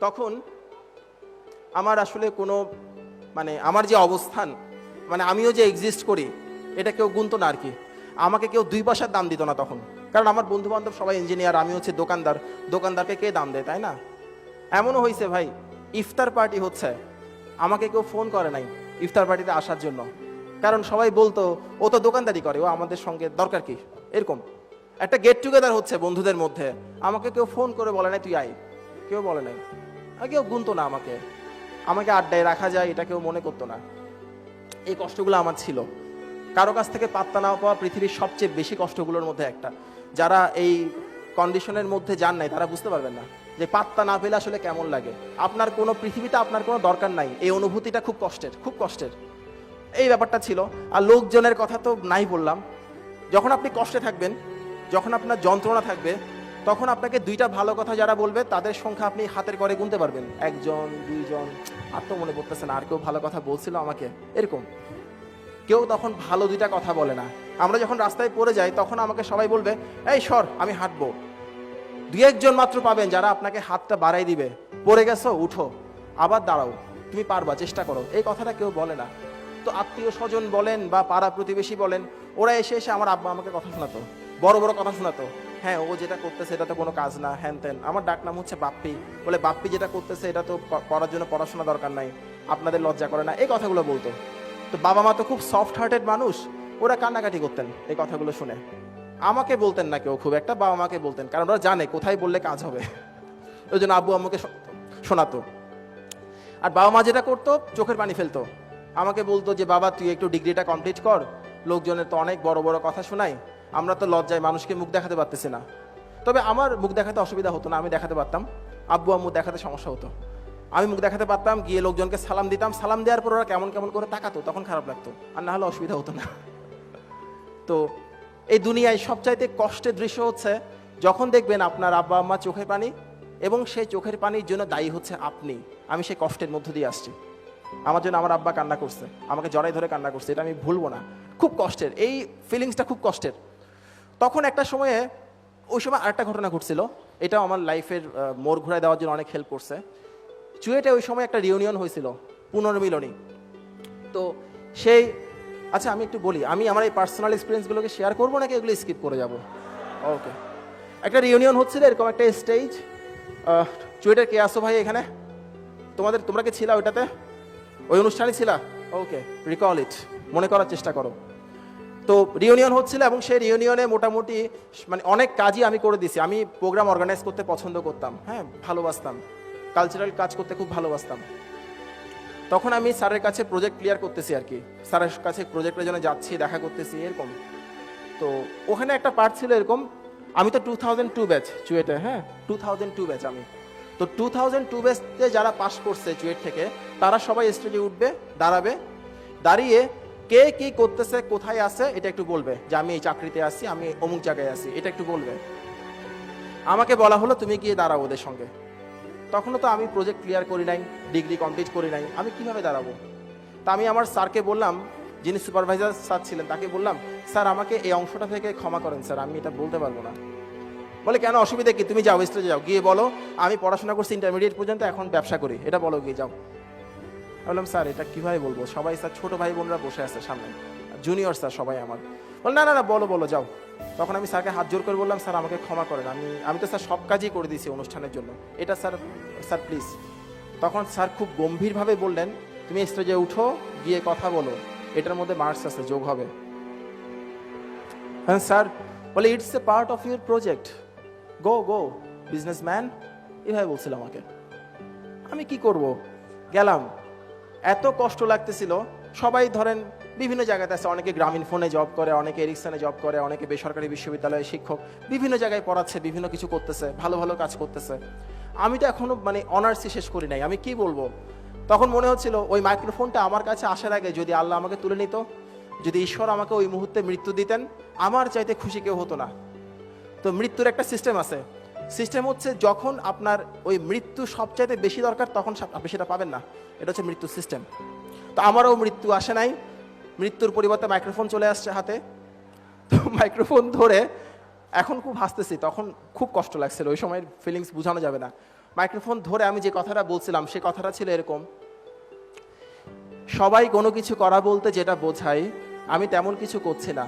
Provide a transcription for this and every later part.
তখন আমার আসলে কোনো মানে আমার যে অবস্থান মানে আমিও যে এক্সিস্ট করি, এটা কেউ গুনতো না আর কি। আমাকে কেউ দুই পয়সার দাম দিত না তখন। কারণ আমার বন্ধু বান্ধব সবাই ইঞ্জিনিয়ার আমি হচ্ছে দোকানদার। দোকানদারকে কে দাম দেয়, তাই না? এমনও হয়েছে ভাই, ইফতার পার্টি হচ্ছে। আমাকে কেউ ফোন করে নাই ইফতার পার্টিতে আসার জন্য। কারণ সবাই বলতো, ও তো দোকানদারি করে, ও আমাদের সঙ্গে, দরকার কি? এরকম। একটা গেট টুগেদার হচ্ছে বন্ধুদের মধ্যে। আমাকে কেউ ফোন করে বলে নাই, তুই আয়। কেউ বলে নাই। কেউ গুনতো না আমাকে। আমাকে আড্ডায় রাখা যায়, এটা কেউ মনে করতো না। এই কষ্টগুলো আমার ছিল। কারও কাছ থেকে পাত্তা না পাওয়া পৃথিবীর সবচেয়ে বেশি কষ্টগুলোর মধ্যে একটা। যারা এই কন্ডিশনের মধ্যে যান নাই, তারা বুঝতে পারবেন না যে পাত্তা না পেলে আসলে কেমন লাগে। আপনার কোনো পৃথিবীতে আপনার কোনো দরকার নাই। এই অনুভূতিটা খুব কষ্টের খুব কষ্টের। এই ব্যাপারটা ছিল। আর লোকজনের কথা তো নাই বললাম। যখন আপনি কষ্টে থাকবেন, যখন আপনার যন্ত্রণা থাকবে তখন আপনাকে দুইটা ভালো কথা যারা বলবে, তাদের সংখ্যা আপনি হাতের করে গুনতে পারবেন। একজন, দুইজন, আর তো মনে পড়তেছে না, আর কেউ ভালো কথা বলছিল আমাকে। এরকম। কেউ তখন ভালো দুইটা কথা বলে না। আমরা যখন রাস্তায় পড়ে যাই, তখন আমাকে সবাই বলবে, এই সর, আমি হাঁটবো। দুই একজন মাত্র পাবেন যারা আপনাকে হাতটা বাড়াই দিবে। পড়ে গেছো, উঠো। আবার দাঁড়াও। তুমি পারবা, চেষ্টা করো। এই কথাটা কেউ বলে না। তো আত্মীয় স্বজন বলেন বা পাড়া প্রতিবেশী বলেন, ওরা এসে এসে আমার আব্বা আমাকে কথা শোনাতো। বড় বড় কথা শোনাতো। হ্যাঁ ও যেটা করতেছে এটা তো কোনো কাজ না, হ্যান ত্যান। আমার ডাক নাম হচ্ছে বাপ্পি। বলে, বাপ্পি যেটা করতেছে এটা তো করার জন্য পড়াশোনা দরকার নাই, আপনাদের লজ্জা করে না। এই কথাগুলো বলতো। তো বাবা মা তো খুব সফট হার্টেড মানুষ, ওরা কান্নাকাটি করতেন এই কথাগুলো শুনে। আমাকে বলতেন না কেউ, খুব একটা বাবা মাকে বলতেন, কারণ ওরা জানে কোথায় বললে কাজ হবে। ওই জন্য আব্বু আম্মুকে শো- শোনাতো। আর বাবা মা যেটা করতো, চোখের পানি ফেলতো। আমাকে বলতো যে, বাবা, তুই একটু ডিগ্রিটা কমপ্লিট কর, লোকজনের তো অনেক বড় বড় কথা শোনাই আমরা তো লজ্জায় মানুষকে মুখ দেখাতে পারতেছি না। তবে আমার মুখ দেখাতে অসুবিধা হতো না, আমি দেখাতে পারতাম। আব্বু আম্মু দেখাতে সমস্যা হতো। আমি মুখ দেখাতে পারতাম, গিয়ে লোকজনকে সালাম দিতাম। সালাম দেওয়ার পর ওরা কেমন কেমন করে তাকাতো, তখন খারাপ লাগতো। আর না হলে অসুবিধা হতো না। তো এই দুনিয়ায় সবচাইতে কষ্টের দৃশ্য হচ্ছে যখন দেখবেন আপনার আব্বা আম্মা চোখের পানি এবং সেই চোখের পানির জন্য দায়ী হচ্ছে আপনি। আমি সেই কষ্টের মধ্য দিয়ে আসছি। আমার জন্য আমার আব্বা কান্না করছে, আমাকে জড়াই ধরে কান্না করছে, এটা আমি ভুলবো না। খুব কষ্টের, এই ফিলিংসটা খুব কষ্টের। তখন একটা সময়ে ওই সময় আরেকটা ঘটনা ঘটছিল। এটাও আমার লাইফের মোড় ঘুরায় দেওয়ার জন্য অনেক হেল্প করছে। চুয়েটে ওই সময় একটা রিউনিয়ন হয়েছিল, পুনর্মিলনী। তো সেই আচ্ছা আমি একটু বলি, আমি আমার এই পার্সোনাল এক্সপিরিয়েন্সগুলোকে শেয়ার করব নাকি এগুলো স্কিপ করে যাব? ওকে একটা রিউনিয়ন হচ্ছিল, এরকম একটা স্টেজ চুয়েটের কে আসো ভাই এখানে। তোমাদের, তোমরা কি ছিলা ওইটাতে? ওই অনুষ্ঠানে ছিলা? ওকে রিকল ইট মনে করার চেষ্টা করো। তো রিউনিয়ন হচ্ছিল এবং সেই রিউনিয়নে মোটামুটি মানে অনেক কাজই আমি করে দিছি। আমি প্রোগ্রাম অর্গানাইজ করতে পছন্দ করতাম হ্যাঁ ভালোবাসতাম। কালচারাল কাজ করতে খুব ভালোবাসতাম। তখন আমি স্যারের কাছে প্রজেক্ট ক্লিয়ার করতেছি আর কি। স্যারের কাছে প্রজেক্টের জন্য যাচ্ছি, দেখা করতেছি, এরকম। তো ওখানে একটা পার্ট ছিল এরকম, আমি তো টু থাউজেন্ড টু ব্যাচ চুয়েটে হ্যাঁ টু থাউজেন্ড টু ব্যাচ আমি। তো টু থাউজেন্ড টু ব্যাচে যারা পাস করছে চুয়েট থেকে, তারা সবাই স্টেজে উঠবে, দাঁড়াবে। দাঁড়িয়ে কে কি করতেছে, কোথায় আছে, এটা একটু বলবে। যে আমি এই চাকরিতে আছি, আমি অমুক জায়গায় আছি, এটা একটু বলবে। আমাকে বলা হলো, তুমি গিয়ে দাঁড়াও ওদের সঙ্গে। তখনও তো আমি প্রজেক্ট ক্লিয়ার করি নাই ডিগ্রি কমপ্লিট করি নাই, আমি কীভাবে দাঁড়াবো? তা আমি আমার স্যারকে বললাম, যিনি সুপারভাইজার স্যার ছিলেন, তাকে বললাম, স্যার, আমাকে এই অংশটা থেকে ক্ষমা করেন, স্যার, আমি এটা বলতে পারব না। বলে, কেন, অসুবিধা কি? তুমি যাও স্টেজে যাও। গিয়ে বলো, আমি পড়াশোনা করছি ইন্টারমিডিয়েট পর্যন্ত, এখন ব্যবসা করি। এটা বলো, গিয়ে যাও। বললাম স্যার, এটা কীভাবে বলব? সবাই, স্যার, ছোট ভাই বোনরা বসে আছে সামনে। জুনিয়র স্যার, সবাই আমার। বল, না না না, বলো বলো, যাও। তখন আমি স্যারকে হাত জোর করে বললাম, স্যার, আমাকে ক্ষমা করেন। আমি আমি তো, স্যার, সব কাজই করে দিয়েছি অনুষ্ঠানের জন্য। এটা, স্যার স্যার প্লিজ তখন স্যার খুব গম্ভীরভাবে বললেন, তুমি স্টেজে উঠো, গিয়ে কথা বলো। এটার মধ্যে মার্কস আছে, যোগ হবে। হ্যাঁ স্যার বলে it's a part of your project go go businessman এভাবে বলছিল আমাকে। আমি কি করব? গেলাম। এত কষ্ট লাগতেছিল। সবাই ধরেন বিভিন্ন জায়গাতে আছে, অনেকে গ্রামীণ ফোনে জব করে, অনেকে এরিকসনে জব করে, অনেকে বেসরকারি বিশ্ববিদ্যালয়ে শিক্ষক, বিভিন্ন জায়গায় পড়াচ্ছে, বিভিন্ন কিছু করতেছে, ভালো ভালো কাজ করতেছে। আমি তো এখনও মানে অনার্সই শেষ করি নাই। আমি কি বলব? তখন মনে হচ্ছিল ওই মাইক্রোফোনটা আমার কাছে আসার আগে যদি আল্লাহ আমাকে তুলে নিত, যদি ঈশ্বর আমাকে ওই মুহূর্তে মৃত্যু দিতেন, আমার চাইতে খুশি কেউ হতো না। তো মৃত্যুর একটা সিস্টেম আছে। সিস্টেম হচ্ছে যখন আপনার ওই মৃত্যু সবচাইতে বেশি দরকার, তখন আপনি সেটা পাবেন না। এটা হচ্ছে মৃত্যু সিস্টেম তো আমারও মৃত্যু আসে নাই। মৃত্যুর পরিবর্তে মাইক্রোফোন চলে আসছে হাতে। তো মাইক্রোফোন ধরে এখন খুব হাসতেছি, তখন খুব কষ্ট লাগছিল। ওই সময়ের ফিলিংস বোঝানো যাবে না। মাইক্রোফোন ধরে আমি যে কথাটা বলছিলাম, সে কথাটা ছিল এরকম। সবাই কোনো কিছু করা বলতে যেটা বোঝায়, আমি তেমন কিছু করছি না।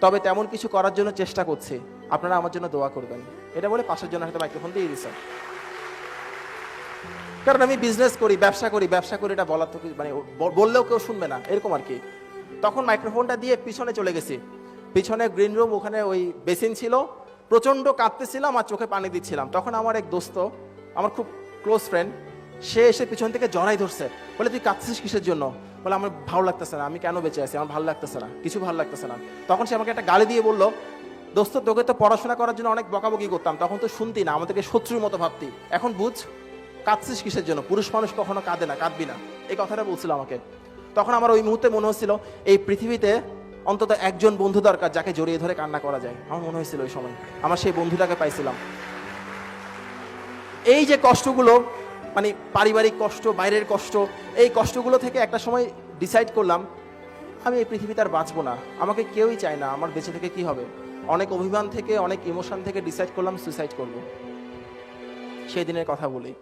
তবে তেমন কিছু করার জন্য চেষ্টা করছি। আপনারা আমার জন্য দোয়া করবেন। এটা বলে পাশের জন্য হয়তো মাইক্রোফোন দিয়ে দিছে। কারণ আমি বিজনেস করি, ব্যবসা করি ব্যবসা করি এটা বলার তো মানে বললেও কেউ শুনবে না, এরকম আর কি। তখন মাইক্রোফোনটা দিয়ে পিছনে চলে গেছি। পিছনে গ্রিন রুম ওখানে ওই বেসিন ছিল। প্রচণ্ড কাঁদতেছিলাম আর চোখে পানি দিচ্ছিলাম। তখন আমার এক দোস্ত, আমার খুব ক্লোজ ফ্রেন্ড সে এসে পিছন থেকে জড়াই ধরছে। বলে, তুই কাঁদছিস কিসের জন্য? বলে, আমার ভালো লাগতেছে না, আমি কেন বেঁচে আছি? আমার ভালো লাগতেছে না, কিছু ভালো লাগতেছে না। তখন সে আমাকে একটা গালি দিয়ে বলল দোস্ত, তোকে তো পড়াশোনা করার জন্য অনেক বকাবকি করতাম, তখন তো শুনতি না, আমাদেরকে শত্রুর মতো ভাবতি। এখন বুঝ, কাঁদছিস কিসের জন্য? পুরুষ মানুষ কখনো কাঁদে না, কাঁদবি না। এই কথাটা বলছিল আমাকে। তখন আমার ওই মুহূর্তে মনে হচ্ছিল, এই পৃথিবীতে অন্তত একজন বন্ধু দরকার যাকে জড়িয়ে ধরে কান্না করা যায়। আমার মনে হয়েছিল ওই সময়, আমার সেই বন্ধুটাকে পাইছিলাম। এই যে কষ্টগুলো মানে পারিবারিক কষ্ট, বাইরের কষ্ট, এই কষ্টগুলো থেকে একটা সময় ডিসাইড করলাম, আমি এই পৃথিবীতে আর বাঁচবো না। আমাকে কেউই চায় না, আমার বেঁচে থেকে কি হবে? অনেক অভিমান থেকে, অনেক ইমোশন থেকে ডিসাইড করলাম সুইসাইড করব। সেই দিনের কথা বলি।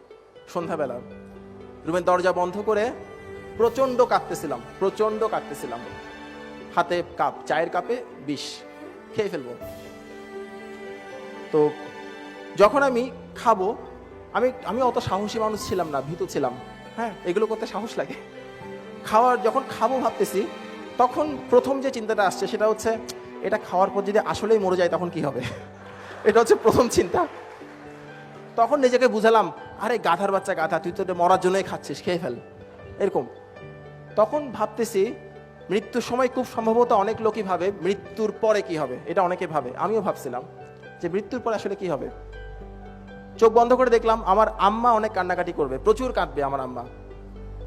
সন্ধ্যাবেলা রুমের দরজা বন্ধ করে প্রচণ্ড কাঁদতেছিলাম প্রচণ্ড কাঁদতেছিলাম। হাতে কাপ, চায়ের কাপে বিষ, খেয়ে ফেলব। তো যখন আমি খাব, আমি আমি অত সাহসী মানুষ ছিলাম না, ভীত ছিলাম। হ্যাঁ এগুলো করতে সাহস লাগে। খাওয়ার, যখন খাব ভাবতেছি, তখন প্রথম যে চিন্তাটা আসছে সেটা হচ্ছে এটা খাওয়ার পর যদি আসলেই মরে যায়, তখন কি হবে? এটা হচ্ছে প্রথম চিন্তা। তখন নিজেকে বুঝালাম, আরে গাধার বাচ্চা গাধা, তুই তো মরার জন্যই খাচ্ছিস, খেয়ে ফেল। এরকম। তখন ভাবতেছি, মৃত্যুর সময় খুব সম্ভবত অনেক লোকই ভাবে, মৃত্যুর পরে কি হবে? এটা অনেকে ভাবে, আমিও ভাবছিলাম যে মৃত্যুর পরে আসলে কি হবে? চোখ বন্ধ করে দেখলাম, আমার আম্মা অনেক কান্নাকাটি করবে, প্রচুর কাঁদবে আমার আম্মা।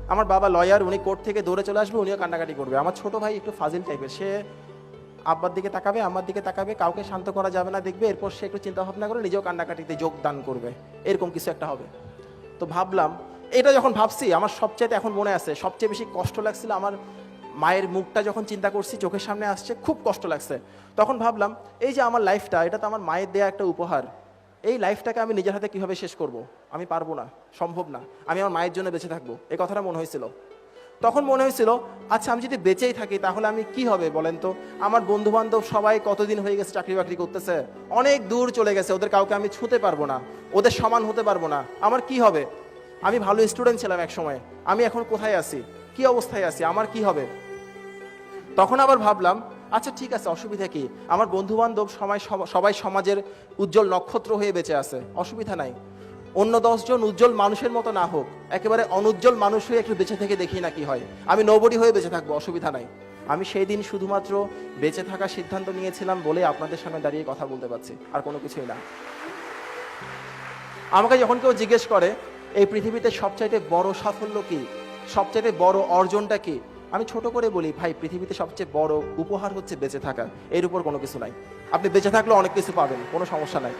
আমার বাবা লয়ার, উনি কোর্ট থেকে দৌড়ে চলে আসবে, উনিও কান্নাকাটি করবে। আমার ছোট ভাই একটু ফাজিল টাইপের সে আব্বার দিকে তাকাবে, আম্মার দিকে তাকাবে, কাউকে শান্ত করা যাবে না, দেখবে এরপর সে একটু চিন্তা ভাবনা করে নিজেও কান্নাকাটিতে যোগদান করবে। এরকম কিছু একটা হবে। তো ভাবলাম, এটা যখন ভাবছি, আমার সবচেয়ে এখন মনে আছে, সবচেয়ে বেশি কষ্ট লাগছিল আমার মায়ের মুখটা যখন চিন্তা করছি, চোখের সামনে আসছে, খুব কষ্ট লাগছে। তখন ভাবলাম, এই যে আমার লাইফটা, এটা তো আমার মায়ের দেয়া একটা উপহার। এই লাইফটাকে আমি নিজের হাতে কীভাবে শেষ করব? আমি পারব না, সম্ভব না। আমি আমার মায়ের জন্য বেঁচে থাকব। এই কথাটা মনে হয়েছিল। তখন মনে হয়েছিল আচ্ছা আমি যদি বেঁচেই থাকি, তাহলে আমি কি হবে বলেন তো? আমার বন্ধু বান্ধব সবাই কতদিন হয়ে গেছে চাকরি বাকরি করতেছে? অনেক দূর চলে গেছে, ওদের কাউকে আমি ছুঁতে পারব না, ওদের সমান হতে পারব না, আমার কি হবে? আমি ভালো স্টুডেন্ট ছিলাম এক সময় আমি এখন কোথায় আছি? কি অবস্থায় আছি? আমার কি হবে? তখন আবার ভাবলাম আচ্ছা ঠিক আছে, অসুবিধা কি? আমার বন্ধু বান্ধব সবাই সবাই সমাজের উজ্জ্বল নক্ষত্র হয়ে বেঁচে আছে, অসুবিধা নাই। অন্য দশজন উজ্জ্বল মানুষের মতো না হোক, একেবারে অনুজ্জ্বল মানুষ হয়ে একটু বেঁচে থেকে দেখি না কি হয়। আমি নবডি হয়ে বেঁচে থাকব, অসুবিধা নাই। আমি সেই দিন শুধুমাত্র বেঁচে থাকার সিদ্ধান্ত নিয়েছিলাম বলে আপনাদের সামনে দাঁড়িয়ে কথা বলতে পারছি, আর কোনো কিছুই না। আমাকে যখন কেউ জিজ্ঞেস করে, এই পৃথিবীতে সবচাইতে বড় সাফল্য কি? সবচাইতে বড় অর্জনটা কি? আমি ছোট করে বলি, ভাই, পৃথিবীতে সবচেয়ে বড় উপহার হচ্ছে বেঁচে থাকা, এর উপর কোনো কিছু নাই। আপনি বেঁচে থাকলে অনেক কিছু পাবেন, কোনো সমস্যা নাই।